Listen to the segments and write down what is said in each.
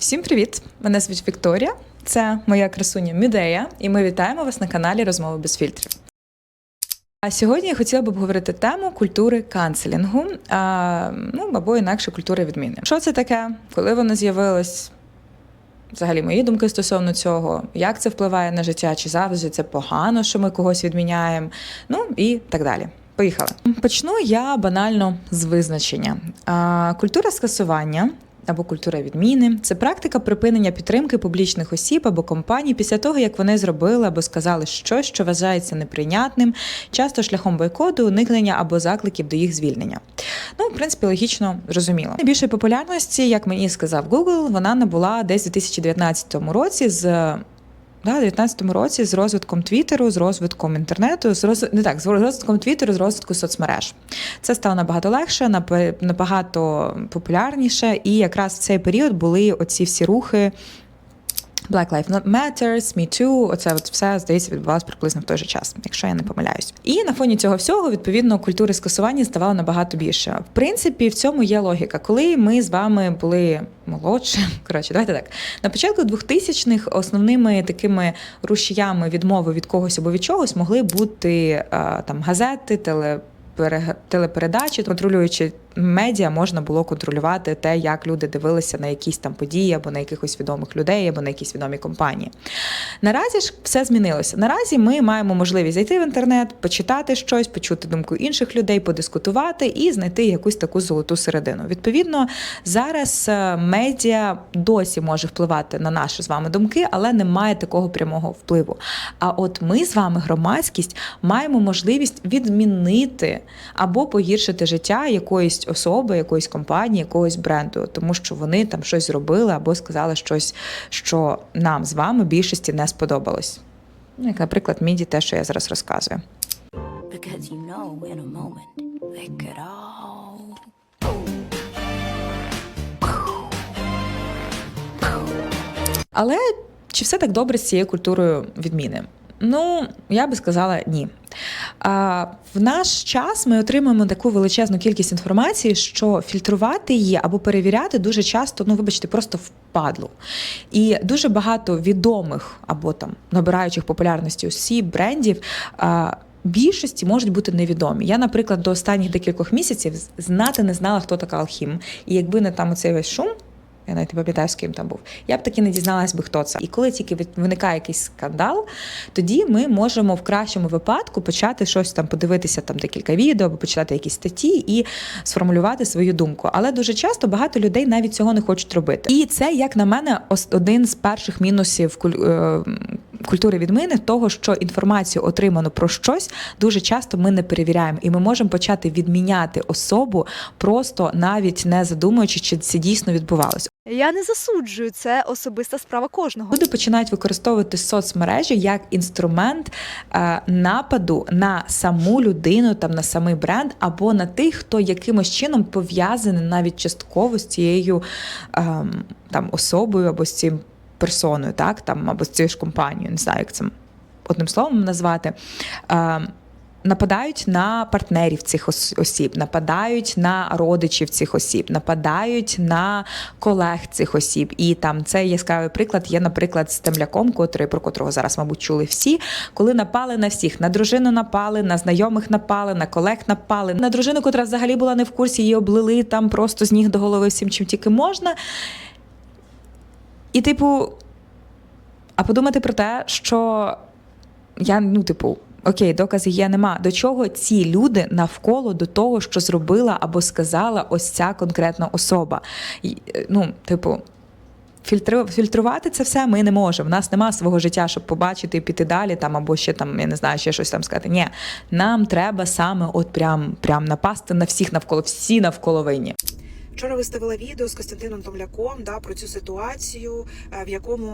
Всім привіт! Мене звуть Вікторія. Це моя красуня Мідея, і ми вітаємо вас на каналі Розмови без фільтрів. А сьогодні я хотіла б обговорити тему культури канцелінгу, а, ну або інакше культури відміни. Що це таке? Коли воно з'явилось? Взагалі, мої думки стосовно цього, як це впливає на життя, чи завжди це погано, що ми когось відміняємо, ну і так далі. Поїхали. Почну я банально з визначення. Культура скасування. Або культура відміни це практика припинення підтримки публічних осіб або компаній після того, як вони зробили або сказали щось, що вважається неприйнятним, часто шляхом бойкоту, уникнення або закликів до їх звільнення. Ну, в принципі, логічно зрозуміло. Найбільшої популярності, як мені сказав Google, вона набула десь у 2019 році з. Да, у 19-му році з розвитком Твіттеру, з розвитком інтернету, з роз... не так, з розвитком Твіттеру, з розвитку соцмереж. Це стало набагато легше, набагато популярніше, і якраз в цей період були оці всі рухи. Black Lives Matter, Me Too, оце от все здається відбувалося приблизно в той же час, якщо я не помиляюсь. І на фоні цього всього відповідно культури скасування ставало набагато більше. В принципі, в цьому є логіка. Коли ми з вами були молодші, коротше, давайте так. На початку 2000-х основними такими рушіями відмови від когось або від чогось могли бути е, там газети, теле. пере- Телепередачі, контролюючи медіа, можна було контролювати те, як люди дивилися на якісь там події або на якихось відомих людей, або на якісь відомі компанії. Наразі ж все змінилося. Наразі ми маємо можливість зайти в інтернет, почитати щось, почути думку інших людей, подискутувати і знайти якусь таку золоту середину. Відповідно, зараз е, медіа досі може впливати на наші з вами думки, але не має такого прямого впливу. А от ми з вами, громадськість, маємо можливість відмінити або погіршити життя якоїсь особи, якоїсь компанії, якогось бренду, тому що вони там щось зробили або сказали щось, що нам з вами більшості не сподобалось. Ну, як, наприклад, міді, те, що я зараз розказую. Because you know in a moment they could all. Але чи все так добре з цією культурою відміни? Ну, я би сказала ні. В наш час ми отримуємо таку величезну кількість інформації, що фільтрувати її або перевіряти дуже часто, ну вибачте, просто впадло. І дуже багато відомих або там набираючих популярності осіб, брендів. Більшості можуть бути невідомі. Я, наприклад, до останніх декількох місяців знати не знала, хто така Алхім. І якби не там оцей весь шум, я навіть не пам'ятаю, з ким там був. Я б таки не дізналась би, хто це. І коли тільки виникає якийсь скандал, тоді ми можемо в кращому випадку почати щось там подивитися, там декілька відео, або почитати якісь статті і сформулювати свою думку. Але дуже часто багато людей навіть цього не хочуть робити. І це, як на мене, один з перших мінусів е, культури відмини, того, що інформацію отриману про щось дуже часто ми не перевіряємо, і ми можемо почати відміняти особу, просто навіть не задумуючи, чи це дійсно відбувалось. Я не засуджую, це особиста справа кожного. Люди починають використовувати соцмережі як інструмент е, нападу на саму людину, там на самий бренд, або на тих, хто якимось чином пов'язаний навіть частково з цією ем, там особою або з цим персоною, так там або з цією ж компанією, не знаю, як це одним словом назвати. Нападають на партнерів цих ос- осіб, нападають на родичів цих осіб, нападають на колег цих осіб. І там цей яскравий приклад є, наприклад, з темляком, котрий про котрого зараз, мабуть, чули всі, коли напали на всіх: на дружину напали, на знайомих напали, на колег напали, на дружину, котра взагалі була не в курсі, її облили там просто з ніг до голови всім, чим тільки можна. І, типу, а подумати про те, що я, ну, типу, окей, доказів є, нема. До чого ці люди навколо до того, що зробила або сказала ось ця конкретна особа? Е, Ну, типу. Фільтрувати це все ми не можемо. У нас нема свого життя, щоб побачити і піти далі, там або ще там, я не знаю, ще щось там сказати. Ні, нам треба саме от прям, прям напасти на всіх навколо, всі навколо винні. Вчора виставила відео з Костянтином Томляком да, про цю ситуацію, е, в якому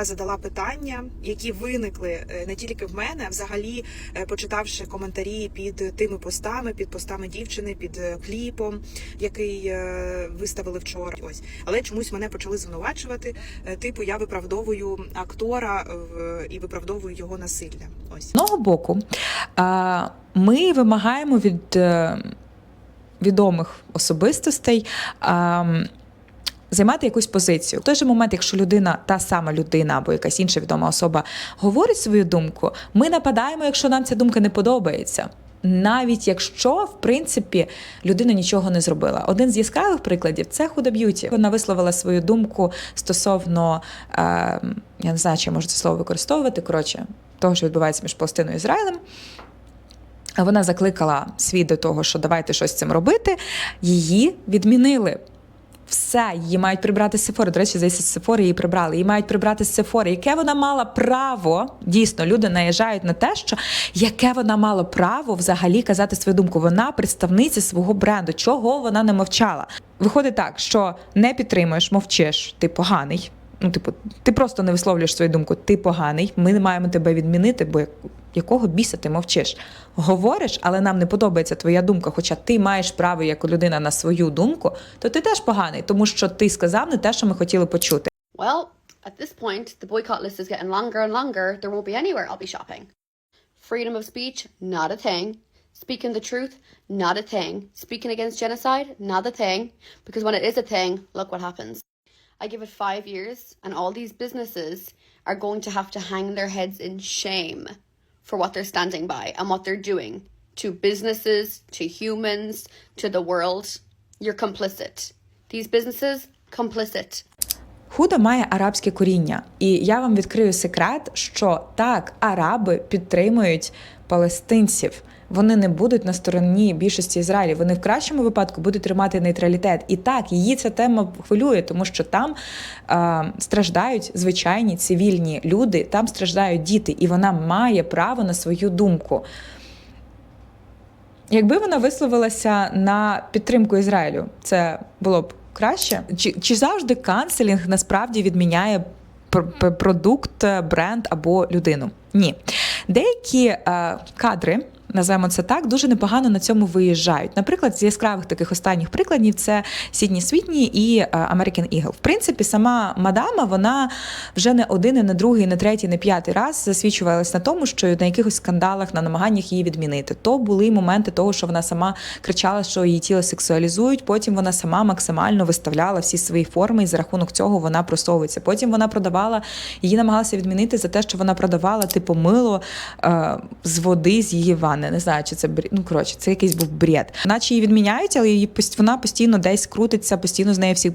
е, задала питання, які виникли е, не тільки в мене, а взагалі почитавши коментарі під тими постами, під постами дівчини, під кліпом, який виставили вчора. Ось, але чомусь мене почали звинувачувати. Типу, я виправдовую актора і виправдовую його насилля. Ось. З одного боку, ми вимагаємо від відомих особистостей. займати якусь позицію. В той же момент, якщо людина, та сама людина або якась інша відома особа говорить свою думку, ми нападаємо, якщо нам ця думка не подобається. Навіть якщо в принципі людина нічого не зробила. Один з яскравих прикладів це Худа Б'юті. Вона висловила свою думку стосовно е, я не знаю, чи я можу це слово використовувати. Коротше, того, що відбувається між Палестиною і Ізраїлем. Вона закликала світ до того, що давайте щось з цим робити. Її відмінили. Все, її мають прибрати з Сефори. До речі, здається, з Сефори її прибрали. Її мають прибрати з Сефори. Яке вона мала право? Дійсно, люди наїжджають на те, що яке вона мала право взагалі казати свою думку. Вона представниця свого бренду. Чого вона не мовчала? Виходить так, що не підтримуєш, мовчиш, ти поганий. Ну, типу, ти просто не висловлюєш свою думку, ти поганий, ми не маємо тебе відмінити, бо якого біса ти мовчиш? Говориш, але нам не подобається твоя думка, хоча ти маєш право як людина на свою думку, то ти теж поганий, тому що ти сказав не те, що ми хотіли почути. Well, at this point, the boycott list is getting longer and longer. There won't be anywhere I'll be shopping. Freedom of speech, not a thing. Speaking the truth, not a thing. Speaking against genocide, not a thing. Because when it is a thing, look what happens. I give it five years, and all these businesses are going to have to hang their heads in shame for what they're standing by and what they're doing to businesses, to humans, to the world. You're complicit. These businesses, complicit. Худа має арабське коріння, і я вам відкрию секрет, що так, араби підтримують палестинців. Вони не будуть на стороні більшості Ізраїлю. Вони в кращому випадку будуть тримати нейтралітет. І так, її ця тема хвилює, тому що там е, страждають звичайні цивільні люди, там страждають діти, і вона має право на свою думку. Якби вона висловилася на підтримку Ізраїлю, це було б краще? Чи, чи завжди канцелінг насправді відміняє пр- пр- продукт, бренд або людину? Ні. Деякі е, кадри. Називаємо це так, дуже непогано на цьому виїжджають. Наприклад, з яскравих таких останніх прикладів це Сідні Світні і е, American Eagle. В принципі, сама мадама вона вже не один, і не другий, і не третій, і не п'ятий раз засвідчувалась на тому, що на якихось скандалах, на намаганнях її відмінити. То були моменти того, що вона сама кричала, що її тіло сексуалізують. Потім вона сама максимально виставляла всі свої форми, і за рахунок цього вона просовується. Потім вона продавала, її намагалася відмінити за те, що вона продавала типу мило е, з води з її ванни. Не знаю, чи це бред. Ну коротше, це якийсь був бред. Наче її відміняють, але її вона постійно десь крутиться, постійно з нею всі.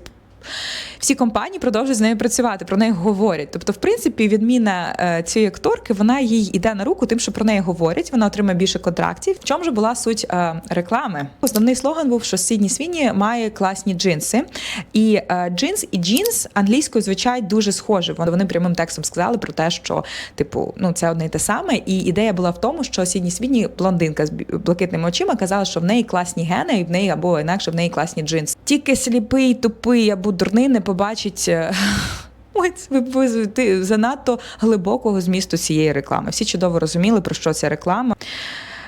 Всі компанії продовжують з нею працювати, про неї говорять. Тобто, в принципі, відміна е, цієї акторки, вона їй іде на руку тим, що про неї говорять. Вона отримає більше контрактів. В чому ж була суть е, реклами? Основний слоган був, що Сідні Свіні має класні джинси, і е, джинс і джинс англійською звучать дуже схоже. Вони, прямим текстом сказали про те, що типу, ну це одне й те саме. І ідея була в тому, що Сідні Свіні блондинка з блакитними очима казала, що в неї класні гени, і в неї або інакше в неї класні джинси. Тільки сліпий, тупий або дурний не побачить. е, це ви, ти занадто глибокого змісту цієї реклами. Всі чудово розуміли, про що ця реклама.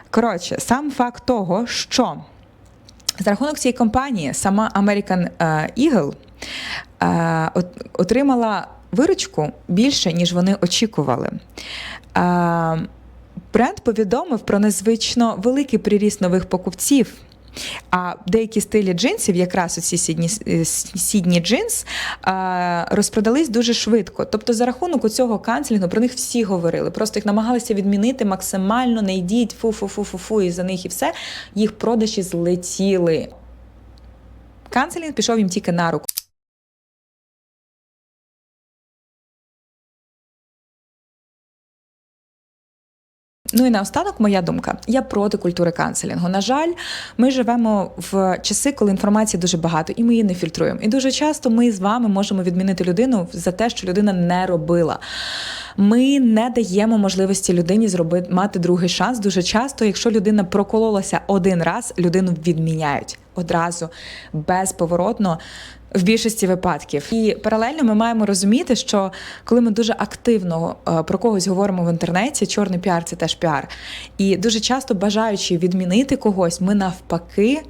Коротше, сам факт того, що за рахунок цієї компанії сама American е, Eagle е, отримала виручку більше, ніж вони очікували. Бренд повідомив про незвично великий приріст нових покупців. А деякі стилі джинсів, якраз оці сідні, е, сідні джинс, е, розпродались дуже швидко. Тобто, за рахунок цього канцелінгу про них всі говорили. Просто їх намагалися відмінити максимально, не йдіть, фу-фу-фу-фу-фу, і за них і все. Їх продажі злетіли. Канцелінг пішов їм тільки на руку. Ну і наостанок, моя думка. Я проти культури канцелінгу. На жаль, ми живемо в часи, коли інформації дуже багато, і ми її не фільтруємо. І дуже часто ми з вами можемо відмінити людину за те, що людина не робила. Ми не даємо можливості людині зробити мати другий шанс. Дуже часто, якщо людина прокололася один раз, людину відміняють одразу безповоротно. В більшості випадків і паралельно ми маємо розуміти, що коли ми дуже активно е, про когось говоримо в інтернеті, чорний піар це теж піар. І дуже часто бажаючи відмінити когось, ми навпаки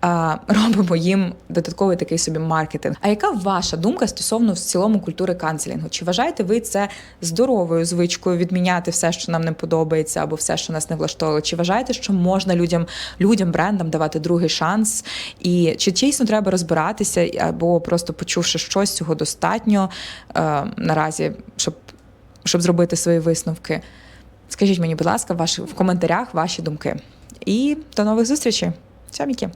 робимо їм додатковий такий собі маркетинг. А яка ваша думка стосовно в цілому культури канцелінгу? Чи вважаєте ви це здоровою звичкою відміняти все, що нам не подобається, або все, що нас не влаштовує? Чи вважаєте, що можна людям, людям, брендам давати другий шанс? І чи дійсно треба розбиратися, або просто почувши щось, цього достатньо е, наразі, щоб, щоб зробити свої висновки? Скажіть мені, будь ласка, ваші в коментарях ваші думки. І до нових зустрічей. Tja, Micke.